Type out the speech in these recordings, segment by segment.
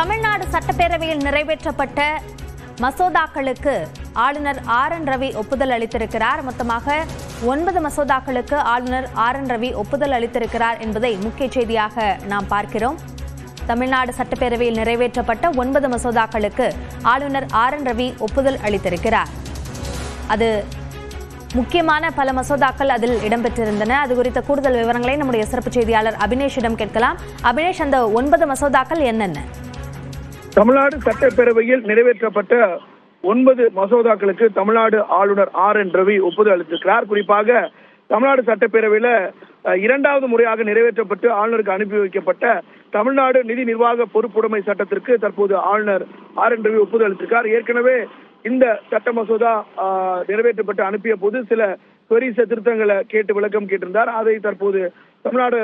தமிழ்நாடு சட்டப்பேரவையில் நிறைவேற்றப்பட்ட மசோதாக்களுக்கு ஆளுநர் ஆர் என் ரவி ஒப்புதல் அளித்திருக்கிறார். மொத்தமாக ஒன்பது மசோதாக்களுக்கு ஆளுநர் ஆர் என் ரவி ஒப்புதல் அளித்திருக்கிறார் என்பதை முக்கிய செய்தியாக நாம் பார்க்கிறோம். தமிழ்நாடு சட்டப்பேரவையில் நிறைவேற்றப்பட்ட ஒன்பது மசோதாக்களுக்கு ஆளுநர் ஆர் என் ரவி ஒப்புதல் அளித்திருக்கிறார். அது முக்கியமான பல மசோதாக்கள் அதில் இடம்பெற்றிருந்தன. அது குறித்த கூடுதல் விவரங்களை நம்முடைய சிறப்பு செய்தியாளர் அபினேஷிடம் கேட்கலாம். அபினேஷ் அந்த ஒன்பது மசோதாக்கள் என்னென்ன? தமிழ்நாடு சட்டப்பேரவையில் நிறைவேற்றப்பட்ட ஒன்பது மசோதாக்களுக்கு தமிழ்நாடு ஆளுநர் ஆர் என் ரவி ஒப்புதல் அளித்திருக்கிறார். குறிப்பாக தமிழ்நாடு சட்டப்பேரவையில இரண்டாவது முறையாக நிறைவேற்றப்பட்டு ஆளுநருக்கு அனுப்பி வைக்கப்பட்ட தமிழ்நாடு நிதி நிர்வாக பொறுப்புடைமை சட்டத்திற்கு தற்போது ஆளுநர் ஆர் என் ரவி ஒப்புதல் அளித்திருக்கார் ஏற்கனவே இந்த சட்ட மசோதா நிறைவேற்றப்பட்டு அனுப்பிய போது சில பெரிய திருத்தங்களை கேட்டு விளக்கம் கேட்டிருந்தார். அதை தற்போது தமிழ்நாடு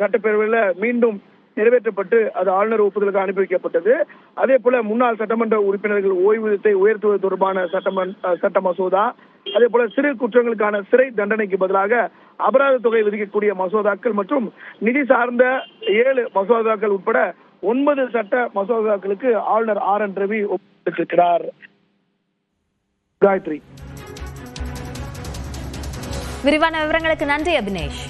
சட்டப்பேரவையில் சட்டப்பேரவையில மீண்டும் நிறைவேற்றப்பட்டு அது ஆளுநர் ஒப்புதலுக்கு அனுப்பி வைக்கப்பட்டது. அதே போல முன்னாள் சட்டமன்ற உறுப்பினர்கள் ஓய்வூதியத்தை உயர்த்துவது தொடர்பான சட்டமன்ற சட்ட மசோதா. அதே போல சிறு குற்றங்களுக்கான சிறை தண்டனைக்கு பதிலாக அபராத தொகை விதிக்கக்கூடிய மசோதாக்கள் மற்றும் நிதி சார்ந்த ஏழு மசோதாக்கள் உட்பட ஒன்பது சட்ட மசோதாக்களுக்கு ஆளுநர் ஆர் என் ரவி ஒப்புதலிட்டிருக்கிறார். காயத்ரி. விரிவான விவரங்களுக்கு நன்றி அபினேஷ்.